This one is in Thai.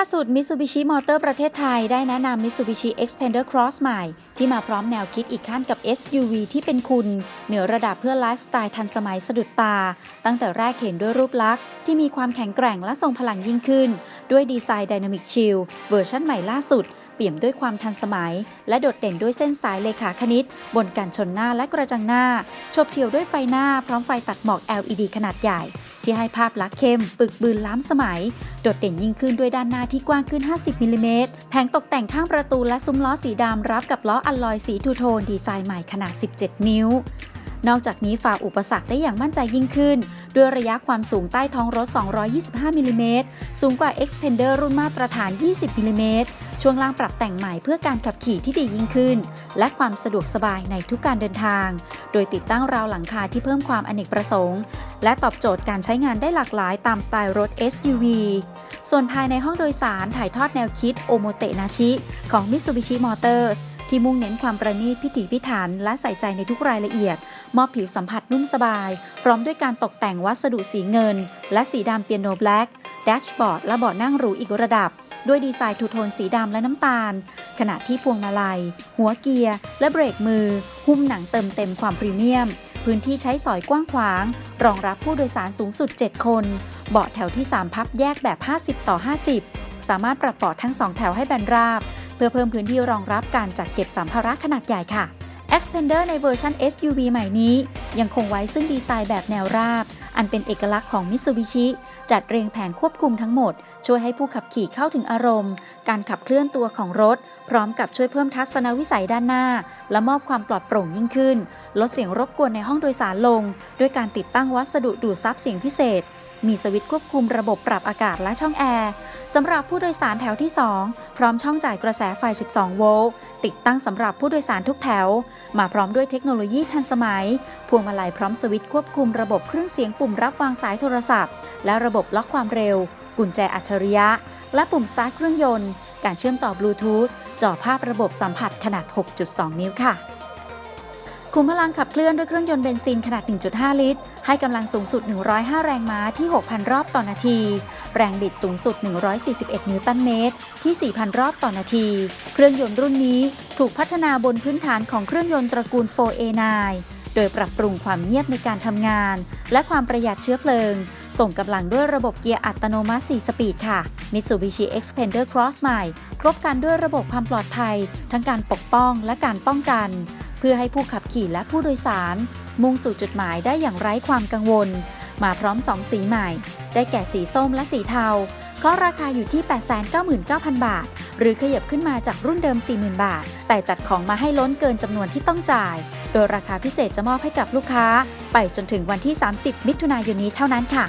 าสุด Mitsubishi Motor ประเทศไทย ได้แนะนำ Mitsubishi Xpander Cross ใหม่ ที่มาพร้อมแนวคิดอีกขั้นกับ SUV ที่เป็นคุณ เหนือระดับเพื่อไลฟ์สไตล์ทันสมัยสะดุดตา ตั้งแต่แรกเห็นด้วยรูปลักษณ์ที่มีความแข็งแกร่งและทรงพลังยิ่งขึ้น ด้วยดีไซน์ Dynamic Shield เวอร์ชันใหม่ล่าสุด เปี่ยมด้วยความทันสมัย และโดดเด่นด้วยเส้นสายเลขาคณิต บนกันชนหน้าและกระจังหน้าโฉบเฉี่ยวด้วยไฟหน้าพร้อมไฟตัดหมอก LED ขนาดใหญ่ ที่ให้ภาพลักษณ์เข้ม ปึกบืนล้ำสมัย โดดเด่นยิ่งขึ้นด้วยด้านหน้าที่กว้างขึ้น 50มิลลิเมตรแผงตกแต่งข้างประตูและซุ้มล้อสีดำรับกับล้ออัลลอยสีทูโทนดีไซน์ใหม่ขนาด 17 นิ้ว นอกจากนี้ฝ่าอุปสรรคได้อย่างมั่นใจยิ่งขึ้น ด้วยระยะความสูงใต้ท้องรถ 225มิลลิเมตรสูงกว่า Xpander รุ่นมาตรฐาน 20มิลลิเมตรช่วงล่างปรับแต่งใหม่เพื่อการขับขี่ที่ดียิ่งขึ้น และความสะดวกสบายในทุกการเดินทาง โดยติดตั้งราวหลังคาที่เพิ่มความอเนกประสงค์ และตอบโจทย์การใช้งานได้หลากหลายตามสไตล์รถ SUV ส่วนภายในห้องโดยสารถ่ายทอดแนวคิดโอโมเตนาชิของ Mitsubishi Motors ที่มุ่งเน้นความประณีตพิถีพิถัน และใส่ใจในทุกรายละเอียด มอบผิวสัมผัสนุ่มสบาย พร้อมด้วยการตกแต่งวัสดุสีเงิน และสีดำเปียโนแบล็กแดชบอร์ดและเบาะนั่งหรูอีกระดับ ด้วยดีไซน์ทูโทนสีดำและน้ำตาล ขณะที่พวงมาลัย หัวเกียร์ และเบรกมือ หุ้มหนังเติมเต็มความพรีเมียม พื้นที่ใช้สอยกว้างขวาง รองรับผู้โดยสารสูงสุด 7 คน เบาะแถวที่ 3 พับแยกแบบ 50 ต่อ 50 สามารถปรับเบาะทั้ง 2 แถวให้แบนราบ เพื่อเพิ่มพื้นที่รองรับการจัดเก็บสัมภาระขนาดใหญ่ค่ะ Xpander ในเวอร์ชัน SUV ใหม่นี้ ยังคงไว้ซึ่งดีไซน์แบบแนวราบ อันเป็นเอกลักษณ์ของ Mitsubishi จัดเรียงแผงควบคุมทั้งหมดช่วยให้ผู้ขับขี่เข้าถึงอารมณ์ การขับเคลื่อนตัวของรถ พร้อมกับช่วยเพิ่มทัศนวิสัยด้านหน้า และมอบความปลอดโปร่งยิ่งขึ้น ลดเสียงรบกวนในห้องโดยสารลง ด้วยการติดตั้งวัสดุดูดซับเสียงพิเศษ มีสวิตช์ควบคุมระบบปรับอากาศและช่องแอร์สำหรับผู้โดยสารแถวที่ 2 พร้อมช่องจ่ายกระแสไฟ 12 โวลต์ ติดตั้งสำหรับผู้โดยสารทุกแถว มาพร้อมด้วยเทคโนโลยีทันสมัย พวงมาลัยพร้อมสวิตช์ควบคุมระบบเครื่องเสียงปุ่มรับวางสายโทรศัพท์ และระบบล็อกความเร็ว กุญแจอัจฉริยะ และปุ่มสตาร์ทเครื่องยนต์ การเชื่อมต่อบลูทูธจอภาพระบบสัมผัสขนาด 6.2 นิ้วค่ะคุมพลังขับเคลื่อนด้วยเครื่องยนต์เบนซินขนาด 1.5 ลิตร ให้กำลังสูงสุด 105 แรงม้าที่ 6,000 รอบต่อนาที แรงบิดสูงสุด 141 นิวตันเมตร ที่ 4,000 รอบต่อนาที เครื่องยนต์รุ่นนี้ถูกพัฒนาบนพื้นฐานของเครื่องยนต์ตระกูล 4A9 โดยปรับปรุงความเงียบในการทำงาน และความประหยัดเชื้อเพลิง ส่งกำลังด้วยระบบเกียร์อัตโนมัติ 4 สปีดค่ะ Mitsubishi Xpander Cross ใหม่ ครบกันด้วยระบบความปลอดภัย ทั้งการปกป้องและการป้องกัน เพื่อให้ผู้ขับขี่และผู้โดยสาร มุ่งสู่จุดหมายได้อย่างไร้ความกังวล มาพร้อม 2 สีใหม่ ได้แก่สีส้มและสีเทาเคาราคาอยู่ที่ 899,000 บาท หรือขยับขึ้นมาจากรุ่นเดิม 40,000 บาท แต่จัดของมาให้ล้นเกินจำนวนที่ต้องจ่าย โดยราคาพิเศษจะมอบให้กับลูกค้า ไปจนถึงวันที่ 30 มิถุนายนนี้เท่านั้นค่ะ